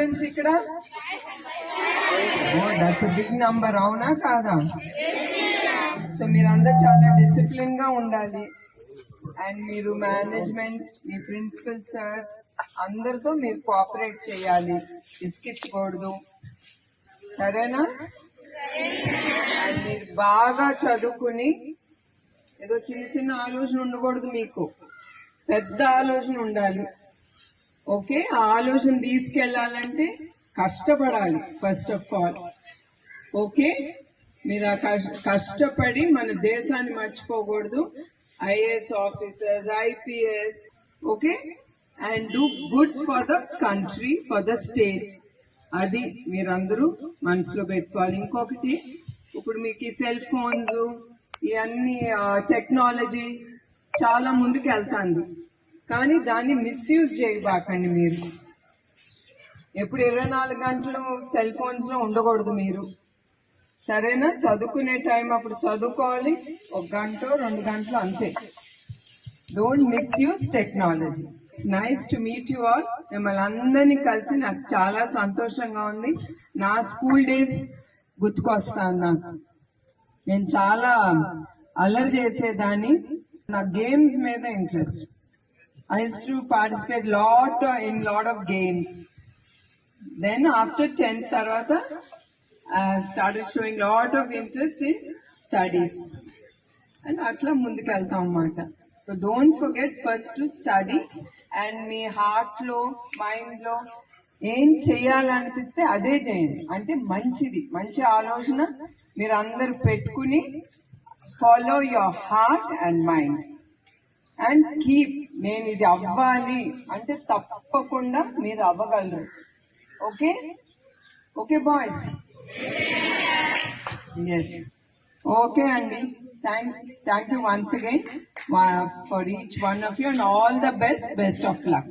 Friends ఇక్కడ? That's big number అవునా కాదా? సో మీరందరూ చాలా డిసిప్లిన్గా ఉండాలి. అండ్ మీరు మేనేజ్మెంట్ మీ ప్రిన్సిపల్ సార్ అందరితో మీరు కోఆపరేట్ చేయాలి. ఇసుకిచ్చకూడదు సరేనా? అండ్ మీరు బాగా చదువుకుని ఏదో చిన్న చిన్న ఆలోచన ఉండకూడదు మీకు. పెద్ద ఆలోచన ఉండాలి. ఓకే ఆ ఆలోచన తీసుకెళ్ళాలంటే కష్టపడాలి ఫస్ట్ ఆఫ్ ఆల్ ఓకే మీరు ఆ కష్టపడి మన దేశాన్ని మర్చిపోకూడదు. IAS officers IPS okay? And do good for the country for the state. అది మీరందరూ మనసులో పెట్టుకోవాలి. ఇంకొకటి ఇప్పుడు మీకు ఈ సెల్ ఫోన్స్ ఇవన్నీ టెక్నాలజీ చాలా ముందుకు వెళ్తాంది కానీ దాన్ని మిస్యూజ్ చేయబాకండి మీరు. ఎప్పుడు ఇరవై నాలుగు గంటలు సెల్ ఫోన్స్లో ఉండకూడదు మీరు. సరేనా? చదువుకునే టైం అప్పుడు చదువుకోవాలి. ఒక గంట రెండు గంటలు అంతే. Don't misuse technology nice to meet you all మిమ్మల్ని అందరినీ కలిసి నాకు చాలా సంతోషంగా ఉంది. నా స్కూల్ డేస్ గుర్తుకొస్తాను నాకు. నేను చాలా అల్లరి చేసేదాన్ని. నా గేమ్స్ మీద interest I used to participate lot uh, in lot of games. Then after 10th Sarvata, I started showing lot of interest in studies. And atla ముందుకు వెళ్తాం అన్నమాట so don't forget first to study and మీ హార్ట్లో mind ఏం చేయాలనిపిస్తే అదే చేయండి అంటే మంచిది మంచి ఆలోచన మీరు అందరు పెట్టుకుని follow your heart and mind and keep నేను ఇది అవ్వాలి అంటే తప్పకుండా మీరు అవ్వగలరు. Okay okay boys yes okay అండి thank thank you once again for each one of you and all the best best of luck